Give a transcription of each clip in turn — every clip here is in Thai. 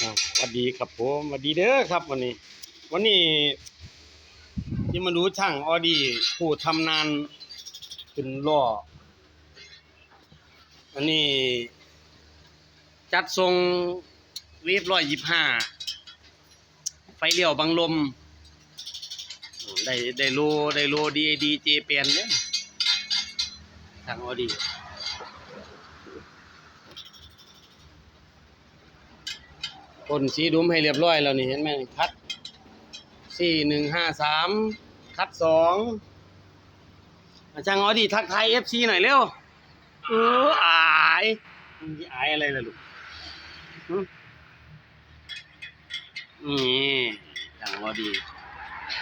สวัสดีครับผมสวัสดีเด้อครับวันนี้ วันนี้ที่มาดูช่างออดีผู้ทำนานขึ้นล้ออันนี้ จัดทรงวีฟร้อยยี่ห้าไฟเลี้ยวบังลม ได้ได้โลได้โลดีดีเจเปลี่ยนเนี่ยทางออดี พ่นสีดุมให้เรียบร้อยแล้วนี่เห็นไหมคัดสี่หนึ่งห้าสามคัดสองอาจารย์ออดีทักทายเอฟซีหน่อยเร็วเอออายมึงจะอายอะไรล่ะลูกนี่ช่างออดี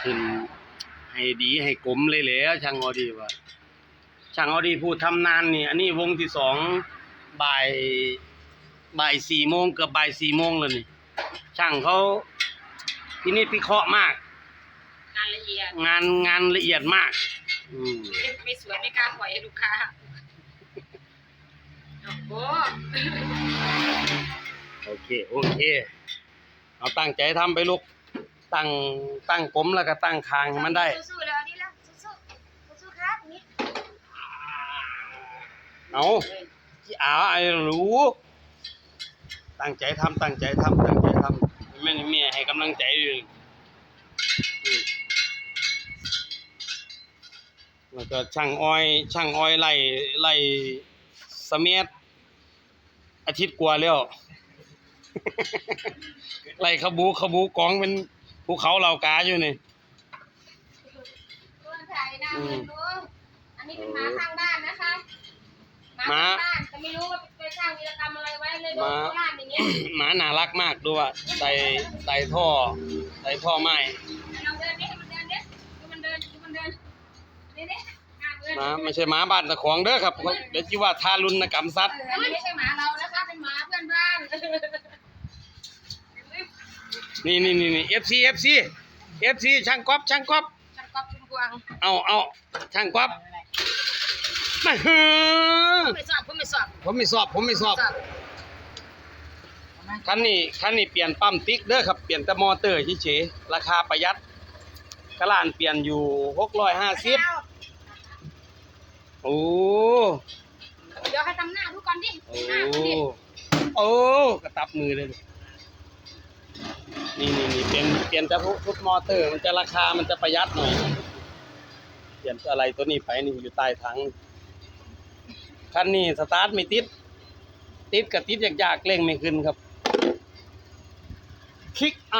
ขึ้นให้ดีให้กลมเลยแล้วช่างออดีว่าช่างออดีพูดทำนานนี่อันนี้วงที่สองบ่ายบ่ายสี่โมงเกือบบ่ายสี่โมงแล้วนี่ ช่างเขาที่นี่พิเคราะห์มาก งานละเอียดงานงานละเอียดมาก อืมไม่ไม่สวยไม่กล้าปล่อยให้ลูกค้าโอ้โหโอเคโอเคเอาตั้งใจทำไปลูกตั้งตั้งกลมแล้วก็ตั้งคางให้มันได้ สู้ๆแล้วนี่แล้วสู้ๆสู้ๆครับนี่เอาที่อาไอ้รู้ ตั้งใจทำตั้งใจทำตั้งใจทำแม่นี่แม่ให้กำลังใจอยู่อืมแล้วก็ช่างอ้อย ช่างอ้อยไล่ไล่สะเม็ดอาทิตย์กว่าแล้วไล่ขบูขบูกองเป็นภูเขาเหล่ากาอยู่นี่ตัวถ่ายนะอืมดูอันนี้เป็นหมาข้างบ้านนะคะ หหมาข้างบ้านแต่ไม่รู้ว่าไปสร้างวีรกรรมอะไรไว้เลยโดนหมาโคราชอย่างเงี้ยหมาน่ารักมากด้วยอะใส่ใส่ท่อใส่ท่อไม้ลองเดินดิให้มันเดินดิดูมันเดินดูมันเดินนี่ดิอะเดินหมาไม่ใช่หมาบ้านตะของเด้อครับเดี๋ยวจิว่าทารุณกรรมสัตว์เอออันนี้ไม่ใช่หมาเรานะคะเป็นหมาเพื่อนบ้านนี่นี่นี่นี่ FC FC FC ช่างก๊อฟช่างก๊อฟช่างก๊อฟชุมพวงเอาเอาช่างก๊อฟ มาเฮ้อไม่สอบผมไม่สอบผมไม่สอบผมไม่สอบสอบคันนี้คันนี้เปลี่ยนปั๊มติ๊กเด้อครับเปลี่ยนแต่มอเตอร์เฉยๆราคาประหยัดกระลานเปลี่ยนอยู่650โอ้เดี๋ยวให้ทำหน้าดูก่อนดิโอ้หน้าดูดิโอ้กระตับมือเลยนี่นี่นี่เปลี่ยนเปลี่ยนแต่พุทมอเตอร์ มันจะราคามันจะประหยัดหน่อยเปลี่ยนอะไรตัวนี้ไปนี่อยู่ใต้ถัง คันนี้สตาร์ทไม่ติด ติดกับติดยากๆเร่งไม่ขึ้นครับคลิกไอ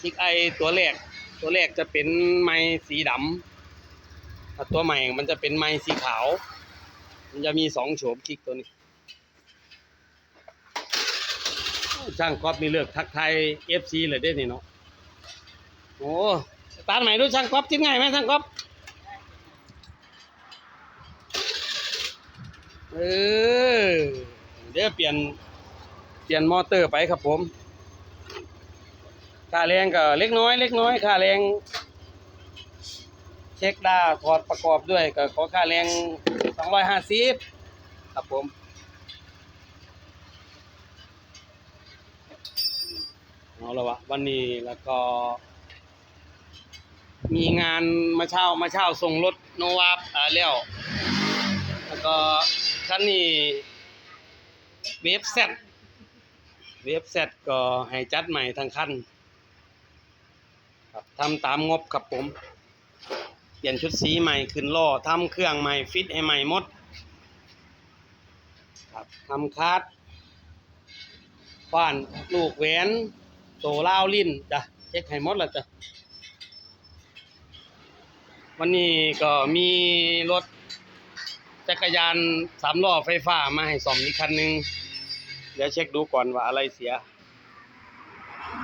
คลิกไอตัวแรก ตัวแรกจะเป็นไม้สีดำถ้าตัวใหม่มันจะเป็นไม้สีขาว มันจะมีสองโฉมคลิกตัวนี้ช่างก๊อฟนี่เลือกทักไทยเอฟซีเลยเด้นี่เนาะโอ้สตาร์ทใหม่ดูช่างก๊อฟทิ้งง่ายไหมช่างก๊อฟ เออเดี๋ยวเปลี่ยนเปลี่ยนมอเตอร์ไปครับผมค่าแรงก็เล็กน้อย เล็กน้อยค่าแรงเช็คดาถอดประกอบด้วยก็ขอค่าแรงสองร้อยห้าสิบครับผมเอาละวะวันนี้แล้วก็ มีงานมาเช่ามาเช่าส่งรถโนวาอ่าแล้วแล้วก็ คันนี้เวฟเซตเวฟเซตก็ให้จัดใหม่ทั้งคันครับทำตามงบครับผม เปลี่ยนชุดสีใหม่ขึ้นล้อทำเครื่องใหม่ฟิตให้ใหม่หมดครับทำคาร์ดบ้านลูกแหวนโตล่าลิ้นจ้ะเช็คให้หมดแล้วจ้ะวันนี้ก็มีรถ กรยานสามล้อไฟฟ้ามาให้ซ่อมอีกคันหนึง เดี๋ยวเช็คดูก่อนว่าอะไรเสีย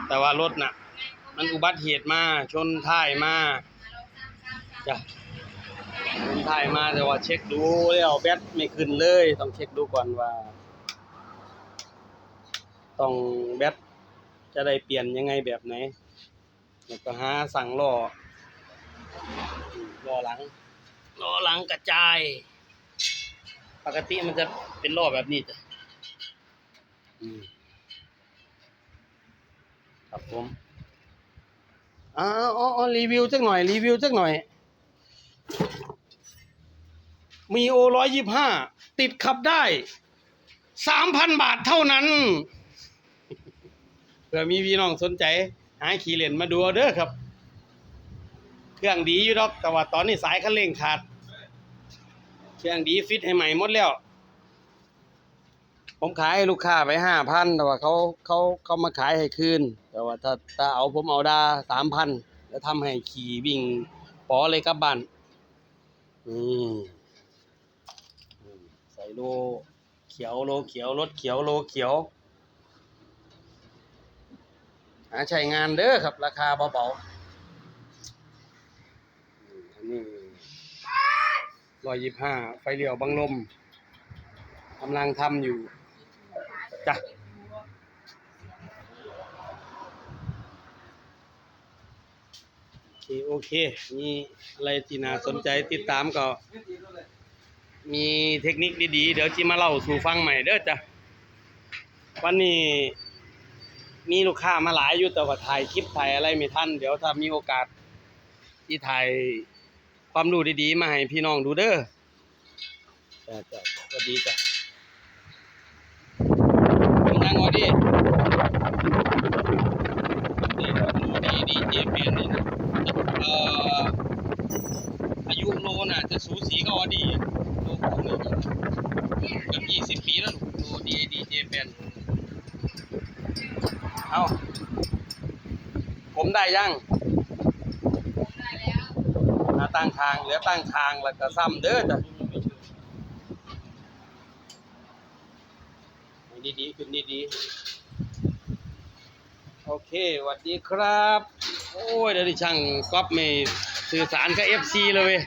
แต่ว่ารถน่ะ มันอุบัติเหตุมาชนท้ายมาจ้ะผมถ่ายมาแต่ว่าเช็คดูแล้วแบตไม่ขึ้นเลย ต้องเช็คดูก่อนว่า ต้องแบตจะได้เปลี่ยนยังไงแบบไหนแล้วก็หาสั่งล้อล้อหลังล้อหลังกระจาย ปกติมันจะเป็นล้อแบบนี้จ้ะอืมผมอ่าอ๋ออ๋อรีวิวสักหน่อย รีวิวสักหน่อย มีโอร้อยยี่ห้าติดขับได้สามพันบาทเท่านั้นเผื่อมีพี่น้องสนใจ หาขี่เล่นมาดูเอาเด้อครับ เครื่องดีอยู่ดอก แต่ว่าตอนนี้สายคันเร่งขาด เครื่องดีฟิตให้ใหม่หมดแล้ว ผมขายให้ลูกค้าไปห้าพันแต่ว่าเขาเขาเขามาขายให้คืน แต่ว่าถ้าถ้าเอาผมเอาดาสามพันแล้วทำให้ขี่วิ่งปอเลยกลับบ้านนี่ใส่โลเขียวโลเขียวรถเขียวโลเขียวหาใช้งานเด้อครับ ราคาเบาๆอันนี้ ร้อยยี่ห้าไฟเลี้ยวบังลมกำลังทำอยู่จ้ะโอเคโอเค มีอะไรที่น่าสนใจติดตามก็ มีเทคนิคดีๆ เดี๋ยวจิมาเล่าสู่ฟังใหม่เด้อจ้ะ วันนี้มีลูกค้ามาหลายอยู่แต่ว่าถ่ายคลิปถ่ายอะไรไม่ทัน เดี๋ยวถ้ามีโอกาสที่ถ่าย ความรู้ดีๆ มาให้พี่น้องดูเด้อจ้ะจ้ะสวัสดีจ้ะเป็นยังไงดีนี่ก็ดูดีดีเจเปลี่ยนนี่นะเอ่ออายุโลน่ะจะสูสีกับออดี้อะโลของนี่เกือบยี่สิบปีแล้วลูกโลดีดีเจเปลี่ยนเอาผมได้ยังได้แล้วหา ตั้งทางเหลือตั้งทางแล้วก็ซ้ำเด้อจ้ะดีๆขึ้นดีๆโอเคสวัสดีครับ โอ้ยเดี๋ยวนี้ช่างก๊อปไม่สื่อสารกับ FC เลยเว้ย